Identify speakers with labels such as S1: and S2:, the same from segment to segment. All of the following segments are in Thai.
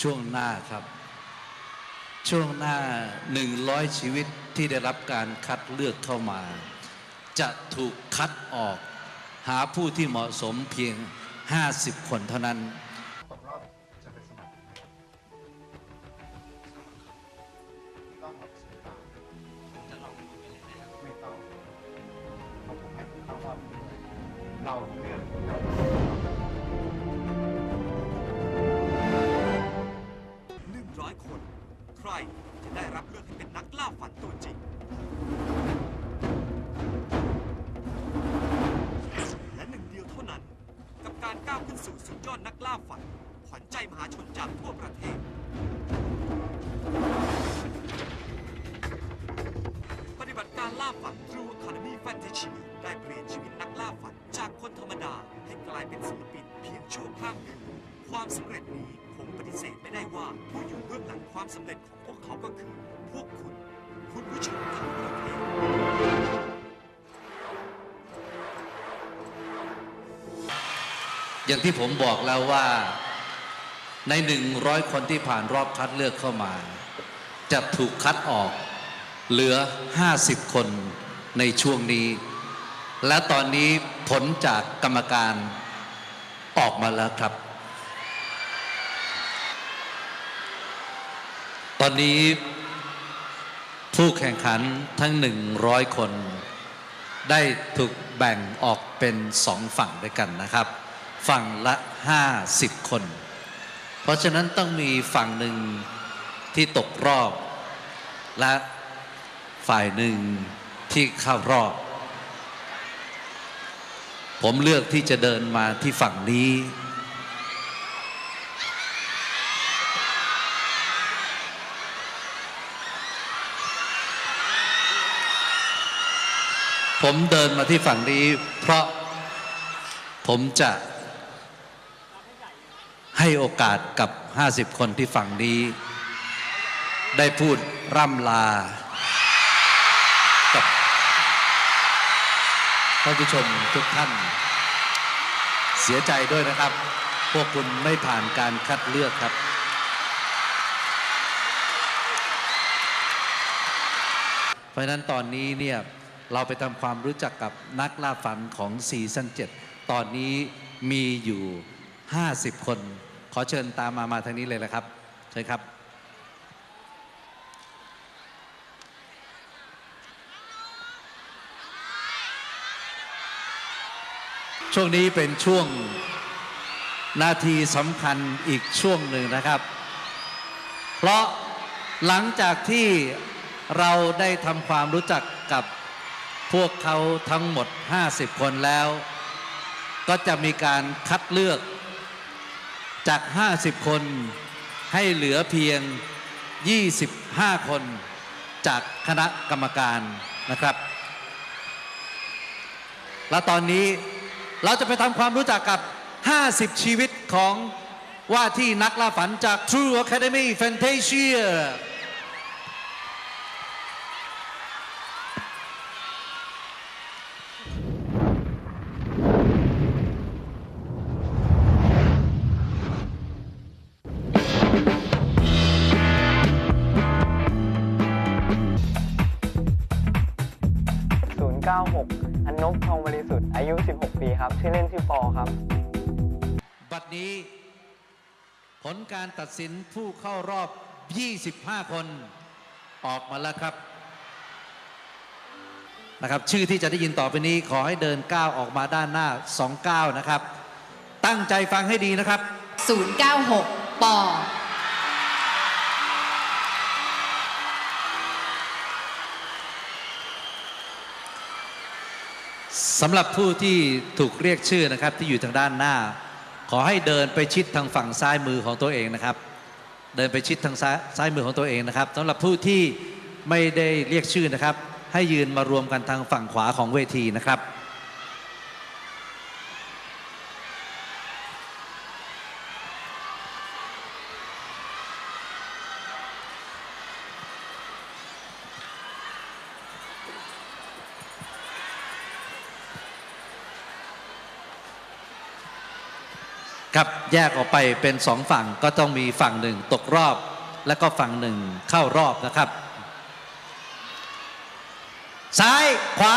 S1: ช่วงหน้าครับ ช่วงหน้า 100 ชีวิตที่ได้รับการคัดเลือกเข้ามา จะถูกคัดออก หาผู้ที่เหมาะสมเพียง 50 คนเท่านั้น
S2: ตกรอบครต้องออกเท่าะผมให้คุณเข้ารอบนี้เลยเราเลือก
S3: รจะได้รับเลือกให้เป็นนักล่าฝันตัวจริง และหนึ่งเดียวเท่านั้น กับการก้าวขึ้นสู่สุดยอดนักล่าฝัน ขวัญใจมหาชนจากทั่วประเทศ ปฏิบัติการล่าฝัน True Academy Fantasy ได้เปลี่ยนชีวิตนักล่าฝันจากคนธรรมดาให้กลายเป็นศิลปินเพียงชั่วข้ามคืน ความสำเร็จนี้คงปฏิเสธไม่ได้ว่าผู้อยู่เบื้องหลังความสำเร็จของพวกเขาก็คือ พวกคุณ คุณผู้ชมทั้งประเทศ
S1: อย่างที่ผมบอกแล้วว่าใน 100 คนที่ผ่านรอบคัดเลือกเข้ามา จะถูกคัดออก เหลือ 50 คนในช่วงนี้ และตอนนี้ผลจากกรรมการออกมาแล้วครับ ตอนนี้ผู้แข่งขันทั้ง 100 คน ได้ถูกแบ่งออกเป็นสองฝั่งด้วยกันนะครับ ฝั่งละ 50 คน เพราะฉะนั้นต้องมีฝั่งหนึ่งที่ตกรอบ และฝ่ายหนึ่งที่เข้ารอบ ผมเลือกที่จะเดินมาที่ฝั่งนี้ ผมเดินมาที่ฝั่งนี้ เพราะผมจะให้โอกาสกับ 50 คนที่ฝั่งนี้ ได้พูดร่ำลา กับท่านผู้ชมทุกท่าน เสียใจด้วยนะครับ พวกคุณไม่ผ่านการคัดเลือกครับ เพราะฉะนั้นตอนนี้เนี่ย เราไปทำความรู้จักกับนักล่าฝันของซีซั่น7ตอนนี้มีอยู่ 50 คน ขอเชิญตามมามาทางนี้เลยนะครับเชิญครับช่วงนี้เป็นช่วงนาทีสำคัญอีกช่วงหนึ่งนะครับ เพราะหลังจากที่เราได้ทำความรู้จักกับ พวกเขาทั้งหมด 50 คนแล้ว ก็จะมีการคัดเลือกจาก 50 คนให้เหลือเพียง 25 คนจากคณะกรรมการนะครับ และตอนนี้เราจะไปทำความรู้จักกับ 50 ชีวิตของว่าที่นักล่าฝันจาก True Academy Fantasia
S4: 096 อันนบทองบริสุทธิ์อายุ 16 ปีครับ ชื่อเล่นชื่อปอครับ
S1: บัดนี้ ผลการตัดสินผู้เข้ารอบ 25 คนออกมาแล้วครับนะครับชื่อที่จะได้ยินต่อไปนี้ขอให้เดินก้าวออกมาด้านหน้า2ก้าวนะครับ ตั้งใจฟังให้ดีนะครับ
S5: 096ปอ
S1: สำหรับผู้ที่ถูกเรียกชื่อนะครับที่อยู่ทางด้านหน้า ขอให้เดินไปชิดทางฝั่งซ้ายมือของตัวเองนะครับ เดินไปชิดทางซ้ายซ้ายมือของตัวเองนะครับสำหรับผู้ที่ไม่ได้เรียกชื่อนะครับ ให้ยืนมารวมกันทางฝั่งขวาของเวทีนะครับ ครับแยกออกไปเป็นสองฝั่งก็ต้องมีฝั่งหนึ่งตกรอบ แล้วก็ฝั่งหนึ่งเข้ารอบนะครับ ซ้ายขวา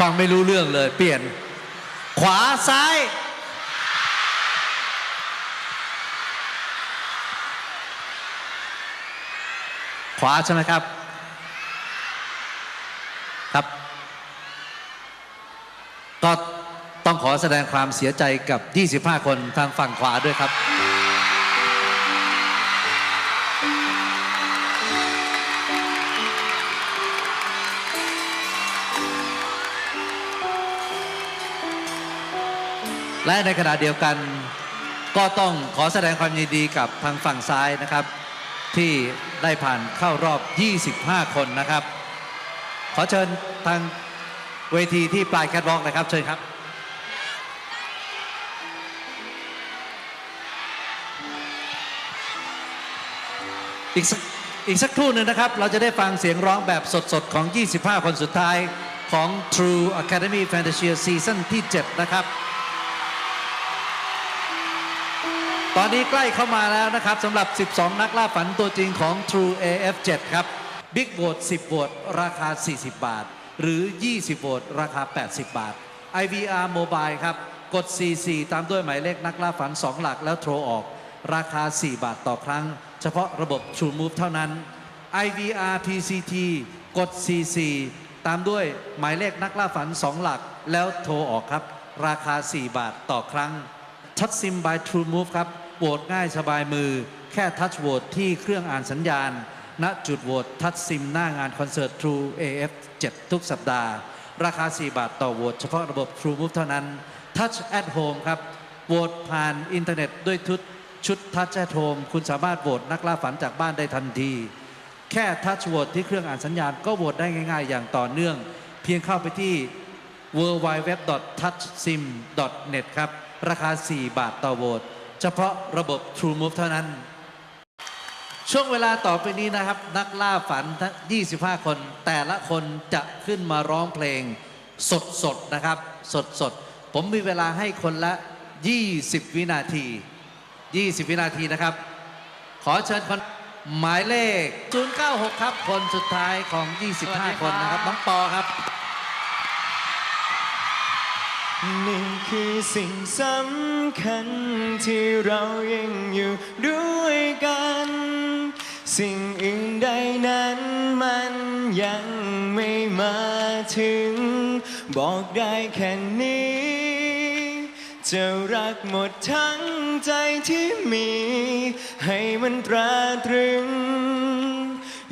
S1: ฟังไม่รู้เรื่องเลย เปลี่ยน ขวาซ้าย ขวาใช่ไหมครับ ครับ ก็ต้องขอแสดงความเสียใจกับ 25 คนทางฝั่งขวาด้วยครับ และในขณะเดียวกัน ก็ต้องขอแสดงความยินดีกับทางฝั่งซ้ายนะครับ ที่ได้ผ่านเข้ารอบ 25 คนนะครับ ขอเชิญทางเวทีที่ปลายแคทวอล์กนะครับเชิญครับ อีกสักอีกสักครู่หนึ่งนะครับ เราจะได้ฟังเสียงร้องแบบสดๆ ของ 25 คนสุดท้ายของ True Academy Fantasia ซีซั่นที่ 7 นะครับ ตอนนี้ใกล้เข้ามาแล้วนะครับสำหรับ 12 นักล่าฝันตัวจริงของ True AF7 ครับ Big Vote 10โหวตราคา 40 บาท หรือ 20โหวตราคา 80 บาท IVR Mobile ครับ กด 44 ตามด้วยหมายเลขนักล่าฝัน 2 หลักแล้วโทรออก ราคา 4 บาทต่อครั้ง เฉพาะระบบ True Move เท่านั้น IVR PCT กด 44 ตามด้วยหมายเลขนักล่าฝัน 2 หลักแล้วโทรออกครับ ราคา 4 บาทต่อครั้งทัชซิม by True Move ครับโหวตง่ายสบายมือ แค่ทัชโหวตที่เครื่องอ่านสัญญาณ ณจุดโหวตทัชซิมหน้างานคอนเสิร์ต True AF 7 ทุกสัปดาห์ ราคา 4 บาทต่อโหวตเฉพาะระบบ True Move เท่านั้น Touch at Home ครับโหวตผ่านอินเทอร์เน็ตด้วยชุดชุด Touch at Home คุณสามารถโหวตนักล่าฝันจากบ้านได้ทันที แค่ทัชโหวตที่เครื่องอ่านสัญญาณก็โหวตได้ง่ายๆ อย่างต่อเนื่อง เพียงเข้าไปที่ w w w t o u c h s i m n e t ครับราคา 4 บาทต่อโหวตเฉพาะระบบ True Move เท่านั้น ช่วงเวลาต่อไปนี้นะครับ นักล่าฝันทั้ง 25 คน แต่ละคนจะขึ้นมาร้องเพลงสดๆนะครับ สดๆผมมีเวลาให้คนละ 20 วินาที 20 วินาทีนะครับ ขอเชิญคนหมายเลข 096 ครับ คนสุดท้ายของ 25 คนนะครับ น้องปอครับ
S6: นี่คือสิ่งสำคัญที่เรายังอยู่ด้วยกัน สิ่งอื่นใดนั้นมันยังไม่มาถึง บอกได้แค่นี้ จะรักหมดทั้งใจที่มี ให้มันตราตรึง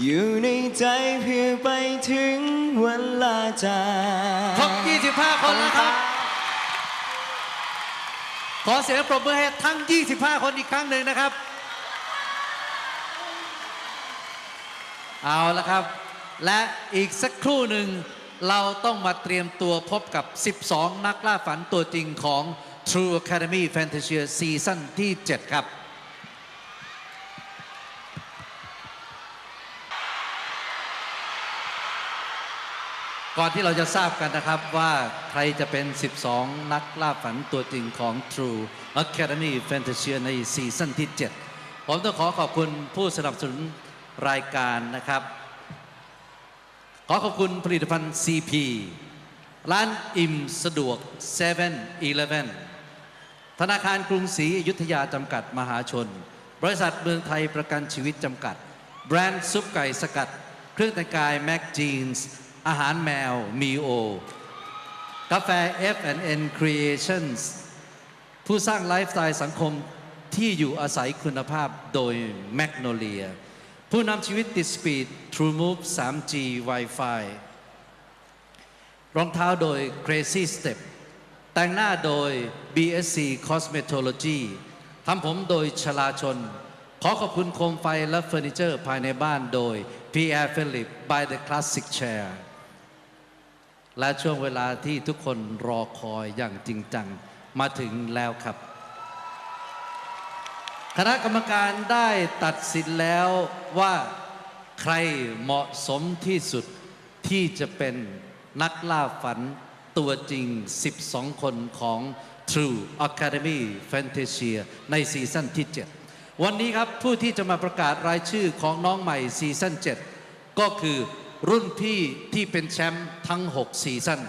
S6: อยู่ในใจเพื่อไปถึงวันลาจาก
S1: ครบ25 คนแล้วครับ ขอเสียงปรบมือให้ทั้ง 25 คนอีกครั้งหนึ่งนะครับ เอาละครับ และอีกสักครู่หนึ่ง เราต้องมาเตรียมตัวพบกับ 12 นักล่าฝันตัวจริงของ True Academy Fantasia ซีซั่นที่ 7 ครับ ก่อนที่เราจะทราบกันนะครับว่าใครจะเป็น 12 นักล่าฝันตัวจริงของ True Academy Fantasia ในซีซั่นที่ 7 ผมต้องขอขอบคุณผู้สนับสนุนรายการนะครับ ขอขอบคุณผลิตภัณฑ์ CP ร้านอิ่มสะดวก7 e เ e ่ e ธนาคารกรุงศรีอยุธยาจำกัดมหาชน บริษัทเมืองไทยประกันชีวิตจำกัด แบรนด์ซุปไก่สกัด เครื่องแต่งกายแม็กจีนส์ อาหารแมวมีโอกาแฟ F&N Creations ผู้สร้างไลฟ์สไตล์สังคมที่อยู่อาศัยคุณภาพโดย Magnolia ผู้นำชีวิตติดสปีด TrueMove 3G Wi-Fi รองเท้าโดย Crazy Step แต่งหน้าโดย BSC Cosmetology ทำผมโดยชลาชน ขอขอบคุณโคมไฟและเฟอร์นิเจอร์ภายในบ้านโดย Pierre Philip by the Classic Chair และช่วงเวลาที่ทุกคนรอคอยอย่างจริงจังมาถึงแล้วครับ คณะกรรมการได้ตัดสินแล้วว่าใครเหมาะสมที่สุดที่จะเป็นนักล่าฝันตัวจริง 12 คนของ True Academy Fantasia ในซีซั่นที่ 7 วันนี้ครับผู้ที่จะมาประกาศรายชื่อของน้องใหม่ซีซั่น 7 ก็คือ รุ่นพี่ที่เป็นแชมป์ทั้ง 6 ซีซั่น